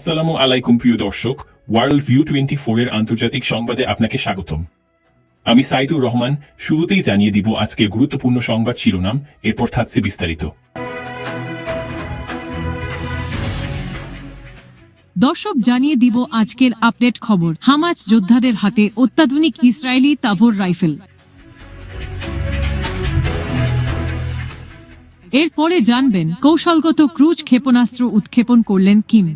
আসসালামু আলাইকুম, প্রিয় দর্শক। ওয়ার্ল্ড ভিউ টোয়েন্টি এর আন্তর্জাতিক সংবাদে আপনাকে স্বাগতম। আমি সাইদুর রহমান, শুরুতেই জানিয়ে দিব আজকের গুরুত্বপূর্ণ সংবাদ শিরোনাম, এরপর থাকছে বিস্তারিত। দর্শক, জানিয়ে দিব আজকের আপডেট খবর। হামাজ যোদ্ধাদের হাতে অত্যাধুনিক ইসরায়েলি তাভর রাইফেল। এরপরে জানবেন, কৌশলগত ক্রুজ ক্ষেপণাস্ত্র উৎক্ষেপণ করলেন কিম।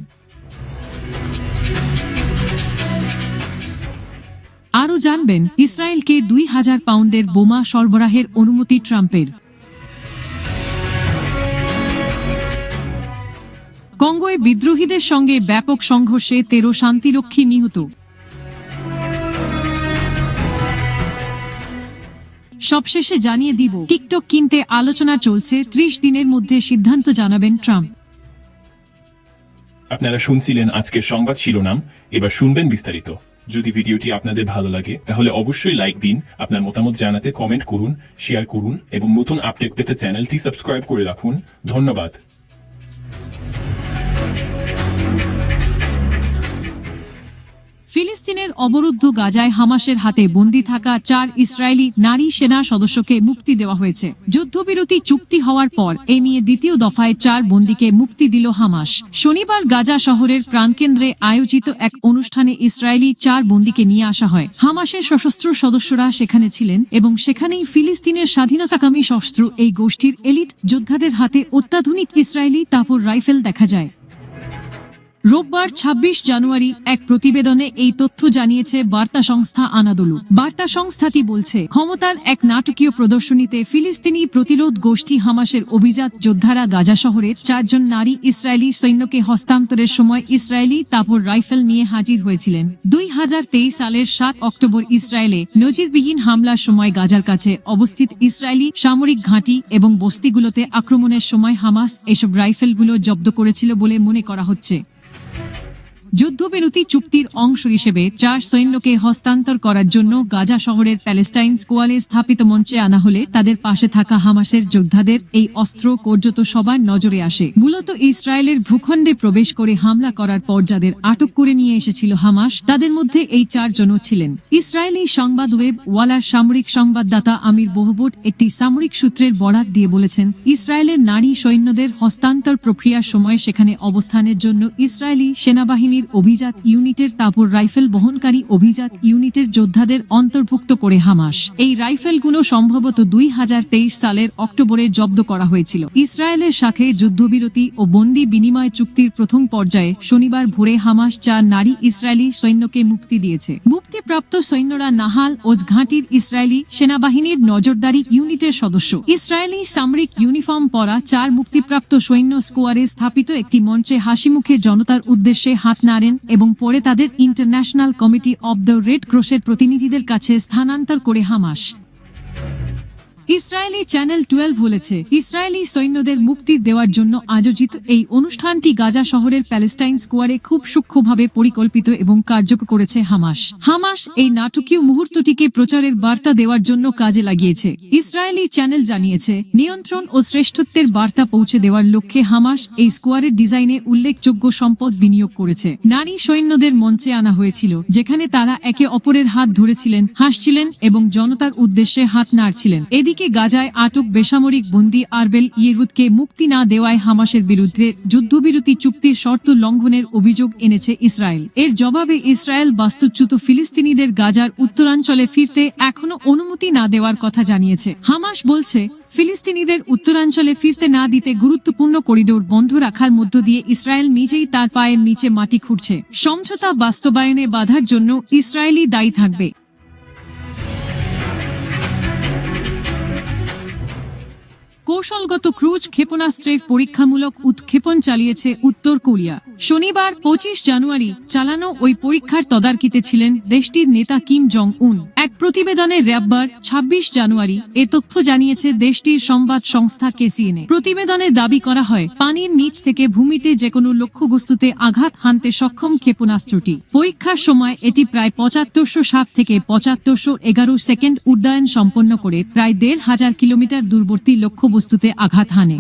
আরও জানবেন ইসরায়েলকে দুই হাজার পাউন্ডের বোমা সরবরাহের অনুমতি ট্রাম্পের। কঙ্গোয় বিদ্রোহীদের সঙ্গে ব্যাপক সংঘর্ষে তেরো শান্তিরক্ষী নিহত। সবশেষে জানিয়ে দিব, টিকটক কিনতে আলোচনা চলছে, ত্রিশ দিনের মধ্যে সিদ্ধান্ত জানাবেন ট্রাম্প। আপনারা শুনছিলেন আজকের সংবাদ শিরোনাম, এবার শুনবেন বিস্তারিত। যদি ভিডিওটি আপনাদের ভালো লাগে, তাহলে অবশ্যই লাইক দিন, আপনার মতামত জানাতে কমেন্ট করুন শেয়ার করুন, এবং নতুন আপডেট পেতে চ্যানেলটি সাবস্ক্রাইব করে রাখুন। ধন্যবাদ। ফিলিস্তিনের অবরুদ্ধ গাজায় হামাসের হাতে বন্দী থাকা চার ইসরায়েলি নারী সেনা সদস্যকে মুক্তি দেওয়া হয়েছে। যুদ্ধবিরতি চুক্তি হওয়ার পর এ নিয়ে দ্বিতীয় দফায় চার বন্দীকে মুক্তি দিল হামাস। শনিবার গাজা শহরের প্রাণকেন্দ্রে আয়োজিত এক অনুষ্ঠানে ইসরায়েলি চার বন্দীকে নিয়ে আসা হয়। হামাসের সশস্ত্র সদস্যরা সেখানে ছিলেন এবং সেখানেই ফিলিস্তিনের স্বাধীনতাকামী সশস্ত্র এই গোষ্ঠীর এলিট যোদ্ধাদের হাতে অত্যাধুনিক ইসরায়েলি তাপর রাইফেল দেখা যায়। রোববার ২৬ জানুয়ারি এক প্রতিবেদনে এই তথ্য জানিয়েছে বার্তা সংস্থা আনাদোলু। বার্তা সংস্থাটি বলছে, ক্ষমতার এক নাটকীয় প্রদর্শনীতে ফিলিস্তিনি প্রতিরোধ গোষ্ঠী হামাসের অভিজাত যোদ্ধারা গাজা শহরের চারজন নারী ইসরায়েলি সৈন্যকে হস্তান্তরের সময় ইসরায়েলি তাপর রাইফেল নিয়ে হাজির হয়েছিলেন। দুই হাজার তেইশ সালের সাত অক্টোবর ইসরায়েলে নজিরবিহীন হামলার সময় গাজার কাছে অবস্থিত ইসরায়েলি সামরিক ঘাঁটি এবং বস্তিগুলোতে আক্রমণের সময় হামাস এসব রাইফেলগুলো জব্দ করেছিল বলে মনে করা হচ্ছে। যুদ্ধবিরতি চুক্তির অংশ হিসেবে চার সৈন্যকে হস্তান্তর করার জন্য গাজা শহরের প্যালেস্টাইন স্কোয়ালে স্থাপিত মঞ্চে আনা হলে তাদের পাশে থাকা হামাসের যোদ্ধাদের এই অস্ত্র কার্যত সবার নজরে আসে। মূলত ইসরায়েলের ভূখণ্ডে প্রবেশ করে হামলা করার পর যাদের আটক করে নিয়ে এসেছিল হামাস, তাদের মধ্যে এই চারজনও ছিলেন। ইসরায়েলি সংবাদ ওয়েব ওয়ালার সামরিক সংবাদদাতা আমির বহুবট একটি সামরিক সূত্রের বরাত দিয়ে বলেছেন, ইসরায়েলের নারী সৈন্যদের হস্তান্তর প্রক্রিয়ার সময় সেখানে অবস্থানের জন্য ইসরায়েলি সেনাবাহিনীর অভিজাত ইউনিটের তাপর রাইফেল বহনকারী অভিজাত ইউনিটের যোদ্ধাদের অন্তর্ভুক্ত করে হামাস। এই রাইফেলগুলো সম্ভবত দুই সালের অক্টোবরে জব্দ করা হয়েছিল। ইসরায়েলের সাথে যুদ্ধবিরতি ও বন্দি বিনিময় চুক্তির প্রথম পর্যায়ে শনিবার ভোরে হামাস চার নারী ইসরায়েলি সৈন্যকে মুক্তি দিয়েছে। মুক্তিপ্রাপ্ত সৈন্যরা নাহাল ও ঘাঁটির ইসরায়েলি সেনাবাহিনীর নজরদারি ইউনিটের সদস্য। ইসরায়েলি সামরিক ইউনিফর্ম পরা চার মুক্তিপ্রাপ্ত সৈন্য স্কোয়ারে স্থাপিত একটি মঞ্চে হাসিমুখে জনতার উদ্দেশ্যে হাত নাড়েন এবং পরে তাদের international committee of the red ক্রসের প্রতিনিধিদের কাছে স্থানান্তর করে হামাস। ইসরায়েলি চ্যানেল টুয়েলভ বলেছে, ইসরায়েলি সৈন্যদের মুক্তি দেওয়ার জন্য আয়োজিত এই অনুষ্ঠানটি গাজা শহরের প্যালেস্টাইন স্কোয়ারে খুব সূক্ষ্মভাবে পরিকল্পিত এবং কার্যকর করেছে হামাস। হামাস এই নাটকীয় মুহূর্তটিকে প্রচারের বার্তা দেওয়ার জন্য কাজে লাগিয়েছে। ইসরায়েলি চ্যানেল জানিয়েছে, নিয়ন্ত্রণ ও শ্রেষ্ঠত্বের বার্তা পৌঁছে দেওয়ার লক্ষ্যে হামাস এই স্কোয়ারের ডিজাইনে উল্লেখযোগ্য সম্পদ বিনিয়োগ করেছে। নারী সৈন্যদের মঞ্চে আনা হয়েছিল, যেখানে তারা একে অপরের হাত ধরেছিলেন, হাসছিলেন এবং জনতার উদ্দেশ্যে হাত নাড়ছিলেন। এদিকে গাজায় আটক বেসামরিক বন্দি আরবেল ইয়েরুদকে মুক্তি না দেওয়ায় হামাসের বিরুদ্ধে যুদ্ধবিরতি চুক্তির শর্ত লঙ্ঘনের অভিযোগ এনেছে ইসরায়েল। এর জবাবে ইসরায়েল বাস্তুচ্যুত ফিলিস্তিনিদের গাজার উত্তরাঞ্চলে ফিরতে এখনও অনুমতি না দেওয়ার কথা জানিয়েছে। হামাস বলছে, ফিলিস্তিনিদের উত্তরাঞ্চলে ফিরতে না দিতে গুরুত্বপূর্ণ করিডোর বন্ধ রাখার মধ্য দিয়ে ইসরায়েল নিজেই তার পায়ের নিচে মাটি খুঁড়ছে। সমঝোতা বাস্তবায়নে বাধার জন্য ইসরায়েলি দায়ী থাকবে। কৌশলগত ক্রুজ ক্ষেপণাস্ত্রের পরীক্ষামূলক উৎক্ষেপণ চালিয়েছে উত্তর কোরিয়া। শনিবার পঁচিশ জানুয়ারি চালানো ওই পরীক্ষার তদারকিতে ছিলেন দেশটির নেতা কিম জং উন এক প্রতিবেদনে রোববার ২৬ জানুয়ারি এ তথ্য জানিয়েছে দেশটির সংবাদ সংস্থা কেসিএনএ। প্রতিবেদনে দাবি করা হয়, পানির নিচ থেকে ভূমিতে যে কোনো লক্ষ্যবস্তুতে আঘাত হানতে সক্ষম ক্ষেপণাস্ত্রটি। পরীক্ষার সময় এটি প্রায় পঁচাত্তরশো সাত থেকে পঁচাত্তরশো এগারো সেকেন্ড উড্ডয়ন সম্পন্ন করে প্রায় দেড় হাজার কিলোমিটার দূরবর্তী লক্ষ্যবস্তুতে আঘাত হানে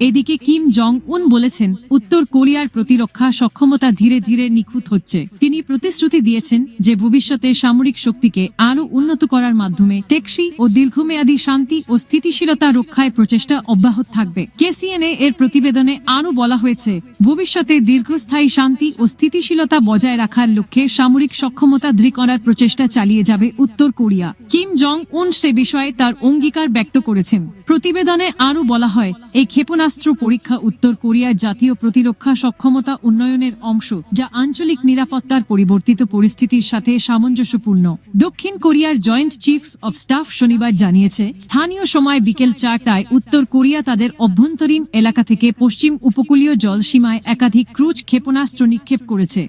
এদিকে কিম জং উন বলেছেন, উত্তর কোরিয়ার প্রতিরক্ষা সক্ষমতা ধীরে ধীরে নিখুঁত হচ্ছে। তিনি প্রতিশ্রুতি দিয়েছেন যে ভবিষ্যতে সামরিক শক্তিকে আরও উন্নত করার মাধ্যমে টেকসই ও দীর্ঘমেয়াদী শান্তি ও স্থিতিশীলতা রক্ষায় প্রচেষ্টা অব্যাহত থাকবে। কেসিএনএ এর প্রতিবেদনে আরও বলা হয়েছে, ভবিষ্যতে দীর্ঘস্থায়ী শান্তি ও স্থিতিশীলতা বজায় রাখার লক্ষ্যে সামরিক সক্ষমতা দৃঢ় করার প্রচেষ্টা চালিয়ে যাবে উত্তর কোরিয়া। কিম জং উন সে বিষয়ে তার অঙ্গীকার ব্যক্ত করেছেন। প্রতিবেদনে আরও বলা হয়, এই ক্ষেপণাস্ত্র পরীক্ষা, উত্তর কোরিয়ার জাতীয় প্রতিরক্ষা সক্ষমতা উন্নয়নের অংশ, যা আঞ্চলিক নিরাপত্তার পরিবর্তিত পরিস্থিতির সাথে সামঞ্জস্যপূর্ণ। দক্ষিণ কোরিয়ার জয়েন্ট চিফস অব স্টাফ শনিবার জানিয়েছে, স্থানীয় সময় বিকেল চারটায় উত্তর কোরিয়া তাদের অভ্যন্তরীণ এলাকা থেকে পশ্চিম উপকূলীয় জলসীমায় একাধিক ক্রুজ ক্ষেপণাস্ত্র নিক্ষেপ করেছে।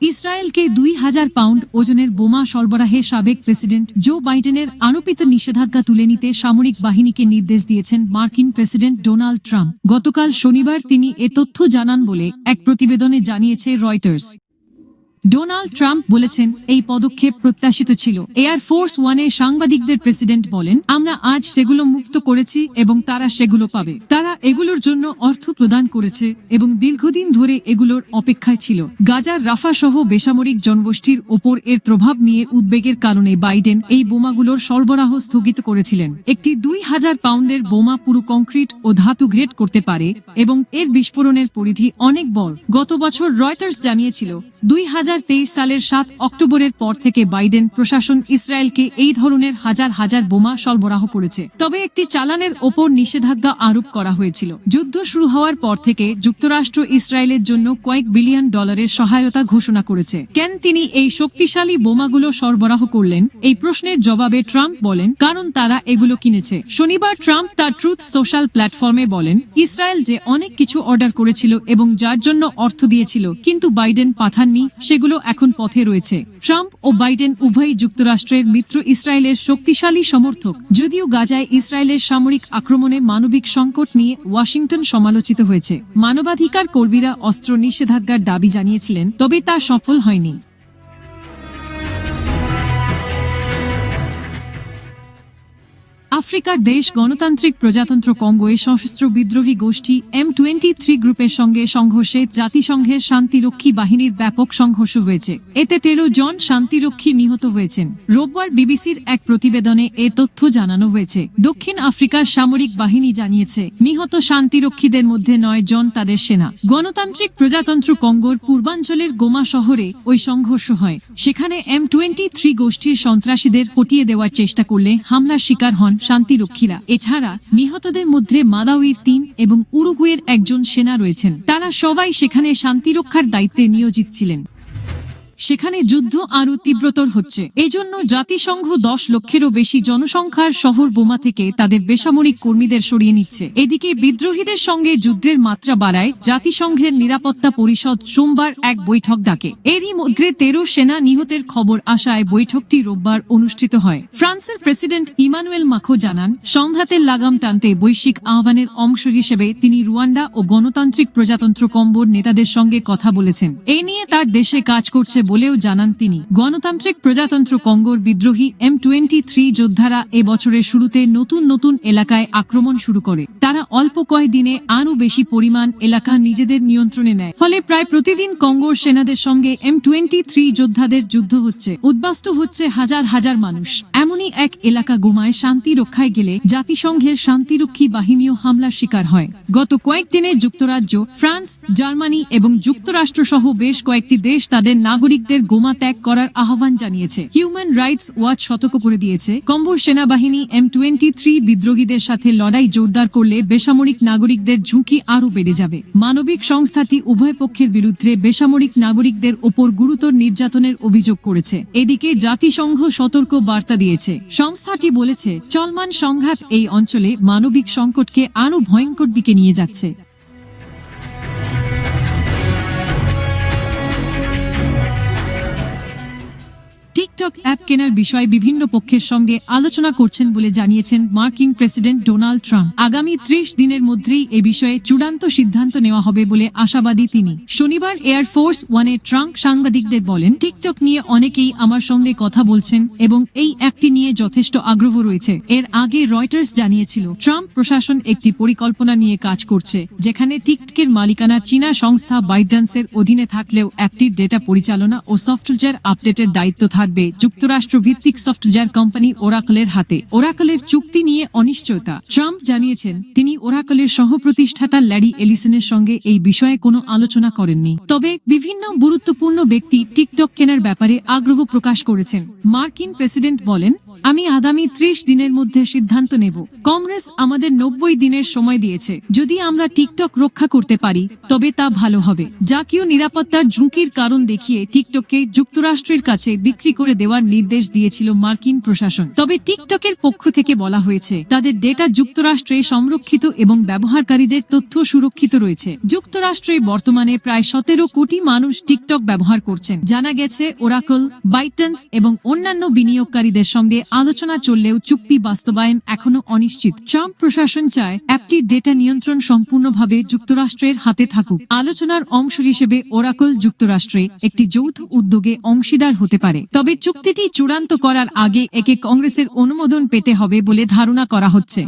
ইসরায়েলকে দুই হাজার পাউন্ড ওজনের বোমা সরবরাহে সাবেক প্রেসিডেন্ট জো বাইডেনের আরোপিত নিষেধাজ্ঞা তুলে নিতে সামরিক বাহিনীকে নির্দেশ দিয়েছেন মার্কিন প্রেসিডেন্ট ডোনাল্ড ট্রাম্প। গতকাল শনিবার তিনি এ তথ্য জানান বলে এক প্রতিবেদনে জানিয়েছে রয়টার্স। ডোনাল্ড ট্রাম্প বলেছেন এই পদক্ষেপ প্রত্যাশিত ছিল। এয়ার ফোর্স ওয়ানে সাংবাদিকদের প্রেসিডেন্ট বলেন, আমরা আজ সেগুলো মুক্ত করেছি এবং তারা সেগুলো পাবে। তারা এগুলোর জন্য অর্থ প্রদান করেছে এবং দীর্ঘদিন ধরে এগুলোর অপেক্ষায় ছিল। গাজার রাফা সহ বেসামরিক জনগোষ্ঠীর ওপর এর প্রভাব নিয়ে উদ্বেগের কারণে বাইডেন এই বোমাগুলোর সরবরাহ স্থগিত করেছিলেন। একটি দুই হাজার পাউন্ডের বোমা পুরো কংক্রিট ও ধাতু গ্রেড করতে পারে এবং এর বিস্ফোরণের পরিধি অনেক বড়। গত বছর রয়টার্স জানিয়েছিল, দুই হাজার তেইশ সালের সাত অক্টোবরের পর থেকে বাইডেন প্রশাসন ইসরায়েলকে এই ধরনের হাজার হাজার বোমা সরবরাহ করেছে। তবে একটি চালানের ওপর নিষেধাজ্ঞা আরোপ করা হয়েছিল। যুদ্ধ শুরু হওয়ার পর থেকে যুক্তরাষ্ট্র ইসরায়েলের জন্য কয়েক বিলিয়ন ডলারের সহায়তা ঘোষণা করেছে। কেন তিনি এই শক্তিশালী বোমাগুলো সরবরাহ করলেন? এই প্রশ্নের জবাবে ট্রাম্প বলেন, কারণ তারা এগুলো কিনেছে। শনিবার ট্রাম্প তার ট্রুথ সোশ্যাল প্ল্যাটফর্মে বলেন, ইসরায়েল যে অনেক কিছু অর্ডার করেছিল এবং যার জন্য অর্থ দিয়েছিল, কিন্তু বাইডেন পাঠাননি সেগুলো এখন পথে রয়েছে। ট্রাম্প ও বাইডেন উভয়ই যুক্তরাষ্ট্রের মিত্র ইসরায়েলের শক্তিশালী সমর্থক। যদিও গাজায় ইসরায়েলের সামরিক আক্রমণে মানবিক সংকট নিয়ে ওয়াশিংটন সমালোচিত হয়েছে। মানবাধিকার কর্মীরা অস্ত্র নিষেধাজ্ঞার দাবি জানিয়েছিলেন, তবে তা সফল হয়নি। আফ্রিকার দেশ গণতান্ত্রিক প্রজাতন্ত্র কঙ্গোয়ে সশস্ত্র বিদ্রোহী গোষ্ঠী এম টোয়েন্টি থ্রি গ্রুপের সঙ্গে সংঘর্ষে জাতিসংঘের শান্তিরক্ষী বাহিনীর ব্যাপক সংঘর্ষ হয়েছে। এতে তেরো জন শান্তিরক্ষী নিহত হয়েছেন। রোববার বিবিসির এক প্রতিবেদনে এ তথ্য জানানো হয়েছে। দক্ষিণ আফ্রিকার সামরিক বাহিনী জানিয়েছে, নিহত শান্তিরক্ষীদের মধ্যে নয় জন তাদের সেনা। গণতান্ত্রিক প্রজাতন্ত্র কঙ্গোর পূর্বাঞ্চলের গোমা শহরে ওই সংঘর্ষ হয়। সেখানে এম টোয়েন্টি থ্রি গোষ্ঠীর সন্ত্রাসীদের হটিয়ে দেওয়ার চেষ্টা করলে হামলার শিকার হন শান্তিরক্ষীরা। এছাড়া নিহতদের মধ্যে মাদাউইর তিন এবং উরুগুয়ের একজন সেনা রয়েছেন। তারা সবাই সেখানে শান্তিরক্ষার দায়িত্বে নিয়োজিত ছিলেন। সেখানে যুদ্ধ আরও তীব্রতর হচ্ছে। এজন্য জাতিসংঘ দশ লক্ষেরও বেশি জনসংখ্যার শহর বোমা থেকে তাদের বেসামরিক কর্মীদের সরিয়ে নিচ্ছে। এদিকে বিদ্রোহীদের সঙ্গে যুদ্ধের মাত্রা বাড়ায় জাতিসংঘের নিরাপত্তা পরিষদ সোমবার এক বৈঠক ডাকে। এরই মধ্যে তেরো সেনা নিহতের খবর আসায় বৈঠকটি রোববার অনুষ্ঠিত হয়। ফ্রান্সের প্রেসিডেন্ট ইমানুয়েল মাখো জানান, সংঘাতের লাগাম টানতে বৈশ্বিক আহ্বানের অংশ হিসেবে তিনি রুয়ান্ডা ও গণতান্ত্রিক প্রজাতন্ত্র কম্বোর নেতাদের সঙ্গে কথা বলেছেন। এ নিয়ে তার দেশে কাজ করছে বলেও জানান তিনি। গণতান্ত্রিক প্রজাতন্ত্র কঙ্গোর বিদ্রোহী এম টোয়েন্টি থ্রি যোদ্ধারা এ বছরের শুরুতে নতুন নতুন এলাকায় আক্রমণ শুরু করে। তারা অল্প কয়েকদিনে আরও বেশি পরিমাণ এলাকা নিজেদের নিয়ন্ত্রণে নেয়। ফলে প্রায় প্রতিদিন কঙ্গোর সেনাদের সঙ্গে এম টোয়েন্টি থ্রি যোদ্ধাদের যুদ্ধ হচ্ছে। উদ্বাস্ত হচ্ছে হাজার হাজার মানুষ। এমনই এক এলাকা গোমায় শান্তি রক্ষায় গেলে জাতিসংঘের শান্তিরক্ষী বাহিনীও হামলার শিকার হয়। গত কয়েকদিনে যুক্তরাজ্য, ফ্রান্স, জার্মানি এবং যুক্তরাষ্ট্র সহ বেশ কয়েকটি দেশ তাদের নাগরিকদের গোমা ত্যাগ করার আহ্বান জানিয়েছে। হিউম্যান রাইটস ওয়াচ সতর্ক করে দিয়েছে। কম্বোর সেনাবাহিনী এম টোয়েন্টি থ্রি বিদ্রোহীদের সাথে লড়াই জোরদার করলে বেসামরিক নাগরিকদের ঝুঁকি আরও বেড়ে যাবে। মানবিক সংস্থাটি উভয় পক্ষের বিরুদ্ধে বেসামরিক নাগরিকদের ওপর গুরুতর নির্যাতনের অভিযোগ করেছে। এদিকে জাতিসংঘ সতর্ক বার্তা দিয়েছে। সংস্থাটি বলেছে, চলমান সংঘাত এই অঞ্চলে মানবিক সংকটকে আরও ভয়ঙ্কর দিকে নিয়ে যাচ্ছে। টিকটক অ্যাপ কেনার বিষয়ে বিভিন্ন পক্ষের সঙ্গে আলোচনা করছেন বলে জানিয়েছেন মার্কিন প্রেসিডেন্ট ডোনাল্ড ট্রাম্প। আগামী ত্রিশ দিনের মধ্যেই এ বিষয়ে চূড়ান্ত সিদ্ধান্ত নেওয়া হবে বলে আশাবাদী তিনি। শনিবার এয়ারফোর্স ওয়ানে ট্রাম্প সাংবাদিকদের বলেন, টিকটক নিয়ে অনেকেই আমার সঙ্গে কথা বলছেন এবং এই অ্যাপটি নিয়ে যথেষ্ট আগ্রহ রয়েছে। এর আগে রয়টার্স জানিয়েছিল, ট্রাম্প প্রশাসন একটি পরিকল্পনা নিয়ে কাজ করছে, যেখানে টিকটকের মালিকানা চীনা সংস্থা বাইডান্সের অধীনে থাকলেও অ্যাপটির ডেটা পরিচালনা ও সফটওয়্যার আপডেটের দায়িত্ব থাকবে। যুক্তরাষ্ট্র ভিত্তিক সফটওয়্যার কোম্পানি ওরাকলের হাতে। ওরাকলের চুক্তি নিয়ে অনিশ্চয়তা। ট্রাম্প জানিয়েছেন, তিনি ওরাকলের সহপ্রতিষ্ঠাতা ল্যারি এলিসনের সঙ্গে এই বিষয়ে কোনো আলোচনা করেননি। তবে বিভিন্ন গুরুত্বপূর্ণ ব্যক্তি টিকটক কেনার ব্যাপারে আগ্রহ প্রকাশ করেছেন। মার্কিন প্রেসিডেন্ট বলেন আমি আগামী ত্রিশ দিনের মধ্যে সিদ্ধান্ত নেব। কংগ্রেস আমাদের নব্বই দিনের সময় দিয়েছে। যদি আমরা টিকটক রক্ষা করতে পারি, তবে তা ভালো হবে। জাতীয় নিরাপত্তার ঝুঁকির কারণ দেখিয়ে টিকটককে যুক্তরাষ্ট্রের কাছে বিক্রি করে দেওয়ার নির্দেশ দিয়েছিল মার্কিন প্রশাসন। তবে টিকটকের পক্ষ থেকে বলা হয়েছে, তাদের ডেটা যুক্তরাষ্ট্রে সংরক্ষিত এবং ব্যবহারকারীদের তথ্য সুরক্ষিত রয়েছে। যুক্তরাষ্ট্রে বর্তমানে প্রায় সতেরো কোটি মানুষ টিকটক ব্যবহার করছেন। জানা গেছে, ওরাকল, বাইটেন্স এবং অন্যান্য বিনিয়োগকারীদের সঙ্গে আলোচনা চললেও চুক্তি বাস্তবায়ন এখনও অনিশ্চিত। ট্রাম্প প্রশাসন চায় অ্যাপটির ডেটা নিয়ন্ত্রণ সম্পূর্ণভাবে যুক্তরাষ্ট্রের হাতে থাকুক। আলোচনার অংশ হিসেবে ওরাকল যুক্তরাষ্ট্রে একটি যৌথ উদ্যোগে অংশীদার হতে পারে। তবে চুক্তিটি চূড়ান্ত করার আগে একে কংগ্রেসের অনুমোদন পেতে হবে বলে ধারণা করা হচ্ছে।